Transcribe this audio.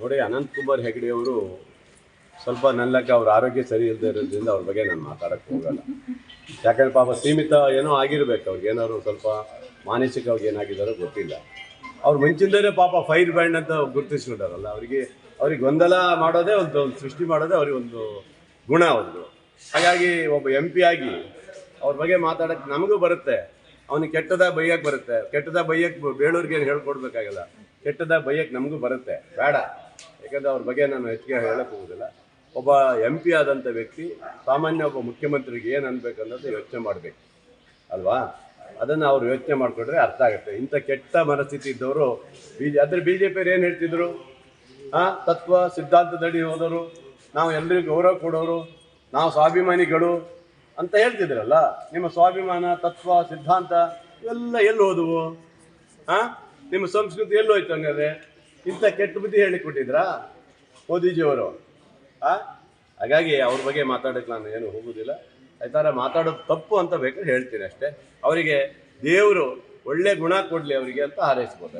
ನೋಡಿ, ಅನಂತ್ ಕುಮಾರ್ ಹೆಗಡೆ ಅವರು ಸ್ವಲ್ಪ ನಲ್ಲಕ್ಕೆ ಅವ್ರ ಆರೋಗ್ಯ ಸರಿ ಇಲ್ಲದೆ ಇರೋದ್ರಿಂದ ಅವ್ರ ಬಗ್ಗೆ ನಾನು ಮಾತಾಡಕ್ಕೆ ಹೋಗಲ್ಲ. ಯಾಕಂದ್ರೆ ಪಾಪ ಸೀಮಿತ ಏನೋ ಆಗಿರ್ಬೇಕು, ಅವ್ರಿಗೆ ಏನಾದ್ರು ಸ್ವಲ್ಪ ಮಾನಸಿಕವಾಗಿ ಏನಾಗಿದ್ದಾರೋ ಗೊತ್ತಿಲ್ಲ. ಅವ್ರು ಮುಂಚಿಂದಲೇ ಪಾಪ ಫೈರ್ ಬ್ಯಾಂಡ್ ಅಂತ ಗುರುತಿಸ್ಕೊಂಡಾರಲ್ಲ, ಅವರಿಗೆ ಅವ್ರಿಗೆ ಗೊಂದಲ ಮಾಡೋದೇ ಒಂದು ಒಂದು ಸೃಷ್ಟಿ ಮಾಡೋದೇ ಅವ್ರಿಗೆ ಒಂದು ಗುಣ ಒಂದು. ಹಾಗಾಗಿ ಒಬ್ಬ ಎಂ ಪಿ ಆಗಿ ಅವ್ರ ಬಗ್ಗೆ ಮಾತಾಡಕ್ಕೆ ನಮಗೂ ಬರುತ್ತೆ. ಅವನಿಗೆ ಕೆಟ್ಟದ ಬೈಯಕ್ಕೆ ಬರುತ್ತೆ. ಕೆಟ್ಟದ ಬೈಯಕ್ಕೆ ಬೇಳೂರಿಗೆ ಏನು ಹೇಳ್ಕೊಡ್ಬೇಕಾಗಲ್ಲ. ಕೆಟ್ಟದಾಗ ಬೈಯಕ್ಕೆ ನಮಗೂ ಬರುತ್ತೆ. ಬೇಡ. ಯಾಕಂದ್ರೆ ಅವ್ರ ಬಗ್ಗೆ ನಾನು ಹೆಚ್ಚಿಗೆ ಹೇಳಕ್ಕೆ ಹೋಗೋದಿಲ್ಲ. ಒಬ್ಬ ಎಂ ಪಿ ಆದಂಥ ವ್ಯಕ್ತಿ, ಸಾಮಾನ್ಯ ಒಬ್ಬ ಮುಖ್ಯಮಂತ್ರಿಗೆ ಏನು ಅನ್ಬೇಕು ಅನ್ನೋದು ಯೋಚನೆ ಮಾಡಬೇಕು. ಅಲ್ವಾ? ಅದನ್ನು ಅವ್ರು ಯೋಚನೆ ಮಾಡಿಕೊಂಡ್ರೆ ಅರ್ಥ ಆಗುತ್ತೆ. ಇಂಥ ಕೆಟ್ಟ ಮನಸ್ಥಿತಿ ಇದ್ದವರು ಬಿ ಜೆ ಆದರೆ ಬಿ ಜೆ ಪಿಯವ್ರು ಏನು ಹೇಳ್ತಿದ್ರು? ಆ, ತತ್ವ, ಸಿದ್ಧಾಂತದಡಿ ಹೋದವರು, ನಾವು ಎಲ್ಲರಿಗೂ ಗೌರವ ಕೊಡೋರು, ನಾವು ಸ್ವಾಭಿಮಾನಿಗಳು ಅಂತ ಹೇಳ್ತಿದ್ರಲ್ಲ? ನಿಮ್ಮ ಸ್ವಾಭಿಮಾನ, ತತ್ವ, ಸಿದ್ಧಾಂತ ಇವೆಲ್ಲ ಎಲ್ಲಿ ಹೋದವು? ಆ? ನಿಮ್ಮ ಸಂಸ್ಕೃತಿ ಎಲ್ಲೋಯ್ತು ಹಂಗಾದ್ರೆ ಇಂಥ ಕೆಟ್ಟ ಬುದ್ಧಿ ಹೇಳಿ ಕೊಟ್ಟಿದ್ರಾ ಮೋದಿಜಿಯವರು? ಆ? ಹಾಗಾಗಿ ಅವ್ರ ಬಗ್ಗೆ ಮಾತಾಡೋಕ್ಕೆ ನಾನು ಏನು ಹೋಗುದಿಲ್ಲ. ಆಯ್ತಾರ, ಮಾತಾಡೋದು ತಪ್ಪು ಅಂತ ಬೇಕಾದ್ರೆ ಹೇಳ್ತೀನಿ ಅಷ್ಟೇ. ಅವರಿಗೆ ದೇವರು ಒಳ್ಳೆ ಗುಣ ಕೊಡಲಿ ಅವರಿಗೆ ಅಂತ ಹಾರೈಸ್ಬೋದು.